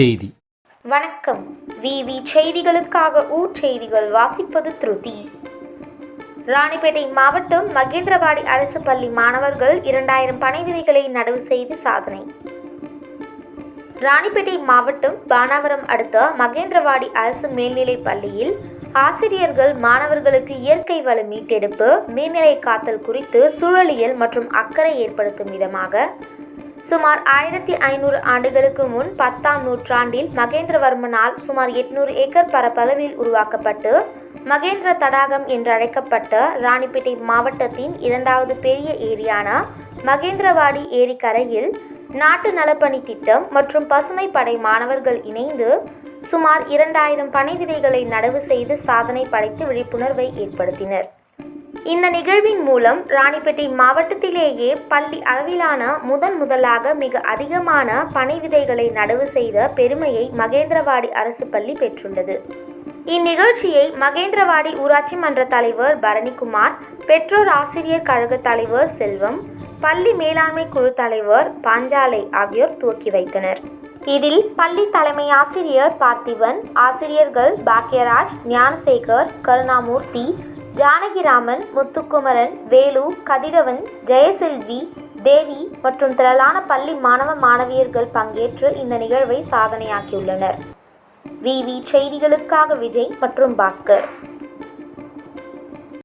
செய்தி. வணக்கம். விவி செய்திகளுக்காக ஊர் செய்திகள் வாசிப்பது திருதி. ராணிப்பேட்டை மாவட்டம் மகேந்திரவாடி அரசு பள்ளி மாணவர்கள் இரண்டாயிரம் பனை விதைகளை நடவு செய்து சாதனை. ராணிப்பேட்டை மாவட்டம் பானாவரம் அடுத்த மகேந்திரவாடி அரசு மேல்நிலைப் பள்ளியில் ஆசிரியர்கள் மாணவர்களுக்கு இயற்கை வள மீட்டெடுப்பு நீர்நிலை காத்தல் குறித்து சூழலியல் மற்றும் அக்கறை ஏற்படுத்தும் விதமாக சுமார் ஆயிரத்தி ஐநூறு ஆண்டுகளுக்கு முன் பத்தாம் நூற்றாண்டில் மகேந்திரவர்மனால் சுமார் எட்நூறு ஏக்கர் பரப்பளவில் உருவாக்கப்பட்டு மகேந்திர தடாகம் என்றழைக்கப்பட்ட ராணிப்பேட்டை மாவட்டத்தின் இரண்டாவது பெரிய ஏரியான மகேந்திரவாடி ஏரிக்கரையில் நாட்டு நலப்பணி திட்டம் மற்றும் பசுமை படை மாணவர்கள் இணைந்து சுமார் இரண்டாயிரம் பனை விதைகளை நடவு செய்து சாதனை படைத்து விழிப்புணர்வை ஏற்படுத்தினர். இந்த நிகழ்வின் மூலம் ராணிப்பேட்டை மாவட்டத்திலேயே பள்ளி அளவிலான முதன் முதலாக மிக அதிகமான பனை விதைகளை நடவு செய்த பெருமையை மகேந்திரவாடி அரசு பள்ளி பெற்றுள்ளது. இந்நிகழ்ச்சியை மகேந்திரவாடி ஊராட்சி மன்ற தலைவர் பரணிக்குமார் பெற்றோர் ஆசிரியர் கழக தலைவர் செல்வம் பள்ளி மேலாண்மை குழு தலைவர் பாஞ்சாலை ஆகியோர் துவக்கி வைத்தனர். இதில் பள்ளி தலைமை ஆசிரியர் பார்த்திபன் ஆசிரியர்கள் பாக்யராஜ் ஞானசேகர் கருணாமூர்த்தி ஜானகிராமன் முத்துக்குமரன் வேலு கதிரவன் ஜெயசெல்வி தேவி மற்றும் திரளான பள்ளி மாணவ மாணவியர்கள் பங்கேற்று இந்த நிகழ்வை சாதனையாக்கியுள்ளனர். விவி செய்திகளுக்காக விஜய் மற்றும் பாஸ்கர்.